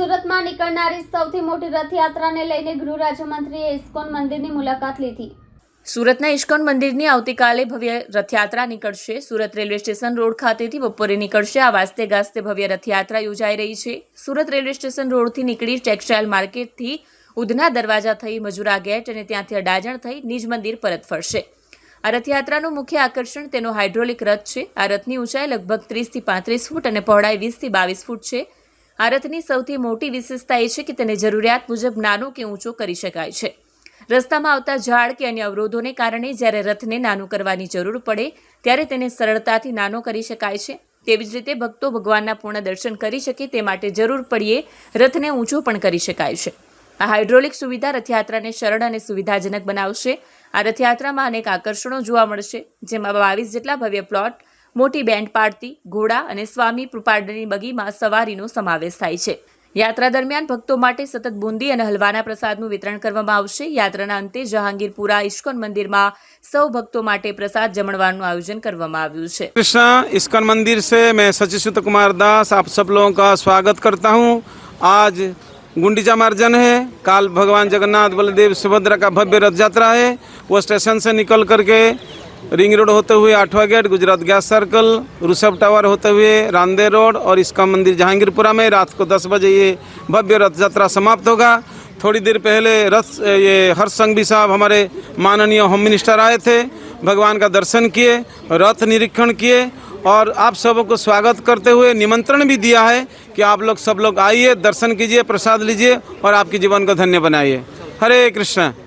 સુરતમાં નીકળનારી સૌથી મોટી રથયાત્રાને લઈને ગૃહ રાજ્યમંત્રીએ ઇસ્કોન મંદિરની મુલાકાત લીધી. સુરતના ઇસ્કોન મંદિરની આવતીકાલે ભવ્ય રથયાત્રા નીકળશે. સુરત રેલવે સ્ટેશન રોડ ખાતેથી બપોરે નીકળશે. આ વાસ્તે ગાસ્તે ભવ્ય રથયાત્રા યોજાઈ રહી છે. સુરત રેલવે સ્ટેશન રોડથી નીકળી ટેક્સટાઇલ માર્કેટથી ઉધના દરવાજા થઈ મજુરા ગેટ અને ત્યાંથી અડાજણ થઈ નિજ મંદિર પરત ફરશે. આ રથયાત્રાનું મુખ્ય આકર્ષણ તેનો હાઇડ્રોલિક રથ છે. આ રથની ઊંચાઈ લગભગ ત્રીસથી પાંત્રીસ ફૂટ અને પહોળાઈ વીસથી બાવીસ ફૂટ છે. આ રથની સૌથી મોટી વિશેષતા એ છે કે તેને જરૂરિયાત મુજબ નાનો કે ઊંચો કરી શકાય છે. રસ્તામાં આવતા ઝાડ કે અન્ય અવરોધોને કારણે જ્યારે રથને નાનું કરવાની જરૂર પડે, ત્યારે તેને સરળતાથી નાનો કરી શકાય છે. તેવી જ રીતે ભક્તો ભગવાનના પૂર્ણ દર્શન કરી શકે તે માટે જરૂર પડીએ રથને ઊંચો પણ કરી શકાય છે. આ હાઇડ્રોલિક સુવિધા રથયાત્રાને સરળ અને સુવિધાજનક બનાવશે. આ રથયાત્રામાં અનેક આકર્ષણો જોવા મળશે, જેમાં બાવીસ જેટલા ભવ્ય પ્લોટ મોટી બેન્ડ પાર્ટી ઘોડા અને સ્વામી કૃપાળની બગીમાં સવારીનો સમાવેશ થાય છે યાત્રા દરમિયાન ભક્તો માટે સતત બુંદી અને હલવાના પ્રસાદનું વિતરણ કરવામાં આવશે યાત્રાના અંતે જહાંગીરપુરા ઇસ્કોન મંદિરમાં સૌ ભક્તો માટે પ્રસાદ જમણવારનું આયોજન કરવામાં આવ્યું છે कृष्णा इस्कॉन मंदिर से मैं सचिसुत कुमार दास आप सब लोगों का स्वागत करता हूँ आज गुंडीचा मार्जन है काल भगवान जगन्नाथ बलदेव सुभद्रा का भव्य रथ यात्रा है वो स्टेशन से निकल करके रिंग रोड होते हुए आठवा gate, Gujarat gas circle Rishabh tower होते हुए रांदे रोड और इसका मंदिर जहांगीरपुरा में रात को दस बजे ये भव्य रथ यात्रा समाप्त होगा। थोड़ी देर पहले रथ, ये हर्ष संघवी साहब हमारे माननीय होम मिनिस्टर आए थे, भगवान का दर्शन किए, रथ निरीक्षण किए और आप सबों को स्वागत करते हुए निमंत्रण भी दिया है कि आप लोग सब लोग आइए, दर्शन कीजिए, प्रसाद लीजिए और आपके जीवन को धन्य बनाइए। हरे कृष्ण।